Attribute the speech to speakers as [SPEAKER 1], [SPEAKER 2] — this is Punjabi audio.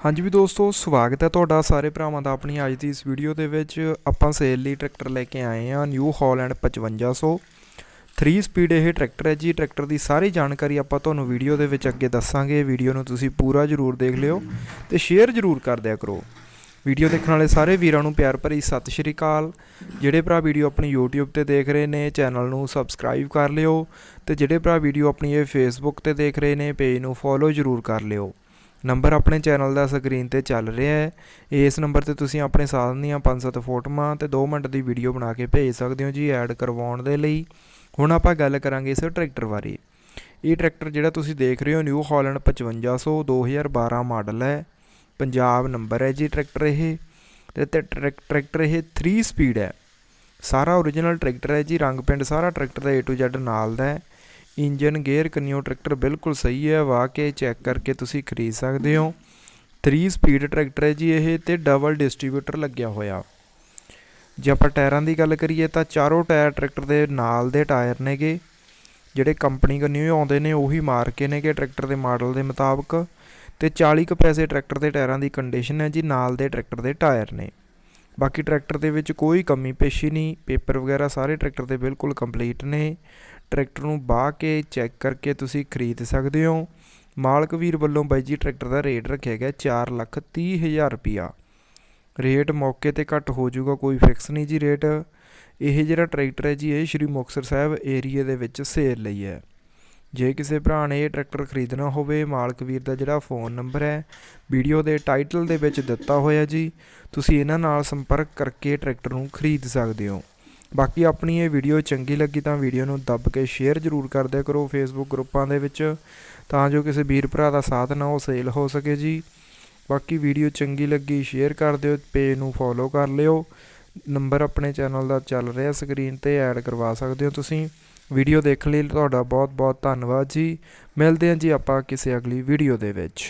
[SPEAKER 1] ਹਾਂਜੀ ਵੀ ਦੋਸਤੋ, ਸਵਾਗਤ ਹੈ ਤੁਹਾਡਾ ਸਾਰੇ ਭਰਾਵਾਂ ਦਾ ਆਪਣੀ ਅੱਜ ਦੀ ਇਸ ਵੀਡੀਓ ਦੇ ਵਿੱਚ। ਆਪਾਂ ਸੇਲ ਲਈ ਟਰੈਕਟਰ ਲੈ ਕੇ ਆਏ ਹਾਂ ਨਿਊ ਹਾਲੈਂਡ 5500 3 ਸਪੀਡ ਇਹ ਟਰੈਕਟਰ ਹੈ ਜੀ ਟਰੈਕਟਰ ਦੀ ਸਾਰੀ ਜਾਣਕਾਰੀ ਆਪਾਂ ਤੁਹਾਨੂੰ ਵੀਡੀਓ ਦੇ ਵਿੱਚ ਅੱਗੇ ਦੱਸਾਂਗੇ। ਵੀਡੀਓ ਨੂੰ ਤੁਸੀਂ ਪੂਰਾ ਜ਼ਰੂਰ ਦੇਖ ਲਿਓ ਤੇ ਸ਼ੇਅਰ ਜ਼ਰੂਰ ਕਰ ਦਿਆ ਕਰੋ। ਵੀਡੀਓ ਦੇਖਣ ਵਾਲੇ ਸਾਰੇ ਵੀਰਾਂ ਨੂੰ ਪਿਆਰ ਭਰੀ ਸਤਿ ਸ਼੍ਰੀ ਅਕਾਲ। ਜਿਹੜੇ ਭਰਾ ਵੀਡੀਓ ਆਪਣੀ YouTube ਤੇ ਦੇਖ ਰਹੇ ਨੇ ਚੈਨਲ ਨੂੰ ਸਬਸਕ੍ਰਾਈਬ ਕਰ ਲਿਓ ਤੇ ਜਿਹੜੇ ਭਰਾ ਵੀਡੀਓ ਆਪਣੀ ਇਹ Facebook ਤੇ ਦੇਖ ਰਹੇ ਨੇ ਪੇਜ ਨੂੰ ਫੋਲੋ ਜ਼ਰੂਰ ਕਰ ਲਿਓ। ਨੰਬਰ ਆਪਣੇ ਚੈਨਲ ਦਾ ਸਕਰੀਨ ਤੇ ਚੱਲ ਰਿਹਾ ਹੈ। ਇਸ ਨੰਬਰ ਤੇ ਤੁਸੀਂ ਆਪਣੇ ਸਾਧਨ ਦੀਆਂ 5-7 ਫੋਟੋਆਂ ਤੇ 2 ਮਿੰਟ ਦੀ ਵੀਡੀਓ ਬਣਾ ਕੇ ਭੇਜ ਸਕਦੇ ਹੋ ਜੀ ਐਡ ਕਰਵਾਉਣ ਦੇ ਲਈ। ਹੁਣ ਆਪਾਂ ਗੱਲ ਕਰਾਂਗੇ ਇਸ ਟਰੈਕਟਰ ਬਾਰੇ। ਇਹ ਟਰੈਕਟਰ ਜਿਹੜਾ ਤੁਸੀਂ ਦੇਖ ਰਹੇ ਹੋ ਨਿਊ ਹਾਲੈਂਡ 5500 2012 ਮਾਡਲ ਹੈ। ਪੰਜਾਬ ਨੰਬਰ ਹੈ ਜੀ ਟਰੈਕਟਰ ਇਹ ਤੇ ਟਰੈਕ- ਟਰੈਕਟਰ ਇਹ 3 ਸਪੀਡ ਹੈ। ਸਾਰਾ ਓਰੀਜਨਲ ਟਰੈਕਟਰ ਹੈ ਜੀ, ਰੰਗ ਪਿੰਡ ਸਾਰਾ ਟਰੈਕਟਰ ਦਾ A to Z ਨਾਲ ਦਾ ਹੈ। ਇੰਜਨ, ਗੇਅਰ, ਕੰਨਿਓ ਟਰੈਕਟਰ ਬਿਲਕੁਲ ਸਹੀ ਹੈ। ਵਾਹ ਕੇ ਚੈੱਕ ਕਰਕੇ ਤੁਸੀਂ ਖਰੀਦ ਸਕਦੇ ਹੋ। 3 ਸਪੀਡ ਟਰੈਕਟਰ ਹੈ ਜੀ ਇਹ ਤੇ ਡਬਲ ਡਿਸਟ੍ਰੀਬਿਊਟਰ ਲੱਗਿਆ ਹੋਇਆ। ਜੇ ਆਪਾਂ ਟਾਇਰਾਂ ਦੀ ਗੱਲ ਕਰੀਏ ਤਾਂ ਚਾਰੋਂ ਟਾਇਰ ਟਰੈਕਟਰ ਦੇ ਨਾਲ ਦੇ ਟਾਇਰ ਨੇਗੇ। ਜਿਹੜੇ ਕੰਪਨੀ ਕੰਨਿਓ ਆਉਂਦੇ ਨੇ ਉਹੀ ਮਾਰ ਕੇ ਨੇਗੇ ਟਰੈਕਟਰ ਦੇ ਮਾਡਲ ਦੇ ਮੁਤਾਬਕ। ਤੇ 40 ਕੁ ਪੈਸੇ ਟਰੈਕਟਰ ਦੇ ਟਾਇਰਾਂ ਦੀ ਕੰਡੀਸ਼ਨ ਹੈ ਜੀ, ਨਾਲ ਦੇ ਟਰੈਕਟਰ ਦੇ ਟਾਇਰ ਨੇ। ਬਾਕੀ ਟਰੈਕਟਰ ਦੇ ਵਿੱਚ ਕੋਈ ਕਮੀ, ਪੇਸ਼ੀ ਨਹੀਂ, ਪੇਪਰ ਵਗੈਰਾ ਸਾਰੇ ਟਰੈਕਟਰ ਦੇ ਬਿਲਕੁਲ ਕੰਪਲੀਟ ਨੇ। ਟਰੈਕਟਰ ਨੂੰ ਬਾਹ ਕੇ ਚੈੱਕ ਕਰਕੇ ਤੁਸੀਂ ਖਰੀਦ ਸਕਦੇ ਹੋ। ਮਾਲਕ ਵੀਰ ਵੱਲੋਂ ਬਾਈ ਜੀ ਟਰੈਕਟਰ ਦਾ ਰੇਟ ਰੱਖਿਆ ਗਿਆ 4 ਲੱਖ ਤੀਹ ਹਜ਼ਾਰ ਰੁਪਿਆ ਰੇਟ ਮੌਕੇ ਤੇ ਘੱਟ ਹੋ ਜਾਊਗਾ, ਕੋਈ ਫਿਕਸ ਨਹੀਂ ਜੀ ਰੇਟ। ਇਹ ਜਿਹੜਾ ਟਰੈਕਟਰ ਹੈ ਜੀ, ਇਹ ਸ਼੍ਰੀ ਮੁਕਤਸਰ ਸਾਹਿਬ ਏਰੀਏ ਦੇ ਵਿੱਚ ਸੇਲ ਲਈ ਹੈ। ਜੇ ਕਿਸੇ ਭਰਾ ਨੇ ਇਹ ਟਰੈਕਟਰ ਖਰੀਦਣਾ ਹੋਵੇ, ਮਾਲਕ ਵੀਰ ਦਾ ਜਿਹੜਾ ਫੋਨ ਨੰਬਰ ਹੈ, ਵੀਡੀਓ ਦੇ ਟਾਈਟਲ ਦੇ ਵਿੱਚ ਦਿੱਤਾ ਹੋਇਆ ਜੀ, ਤੁਸੀਂ ਇਹਨਾਂ ਨਾਲ ਸੰਪਰਕ ਕਰਕੇ ਟਰੈਕਟਰ ਨੂੰ ਖਰੀਦ ਸਕਦੇ ਹੋ। ਬਾਕੀ ਆਪਣੀ ਇਹ ਵੀਡੀਓ ਚੰਗੀ ਲੱਗੀ ਤਾਂ ਵੀਡੀਓ ਨੂੰ ਦੱਬ ਕੇ ਸ਼ੇਅਰ ਜ਼ਰੂਰ ਕਰ ਕਰੋ ਫੇਸਬੁੱਕ ਗਰੁੱਪਾਂ ਦੇ ਵਿੱਚ, ਤਾਂ ਜੋ ਕਿਸੇ ਵੀਰ ਭਰਾ ਦਾ ਸਾਥ ਨਾ ਉਹ ਸੇਲ ਹੋ ਸਕੇ ਜੀ। ਬਾਕੀ ਵੀਡੀਓ ਚੰਗੀ ਲੱਗੀ, ਸ਼ੇਅਰ ਕਰ ਦਿਓ, ਪੇਜ ਨੂੰ ਫੋਲੋ ਕਰ ਲਿਓ। ਨੰਬਰ ਆਪਣੇ ਚੈਨਲ ਦਾ ਚੱਲ ਰਿਹਾ ਸਕਰੀਨ ਤੇ ਐਡ ਕਰਵਾ ਸਕਦੇ ਹੋ ਤੁਸੀਂ। ਵੀਡੀਓ ਦੇਖਣ ਲਈ, ਤੁਹਾਡਾ ਬਹੁਤ ਬਹੁਤ ਧੰਨਵਾਦ ਜੀ। ਮਿਲਦੇ ਹਾਂ ਜੀ ਆਪਾਂ ਕਿਸੇ ਅਗਲੀ ਵੀਡੀਓ ਦੇ ਵਿੱਚ।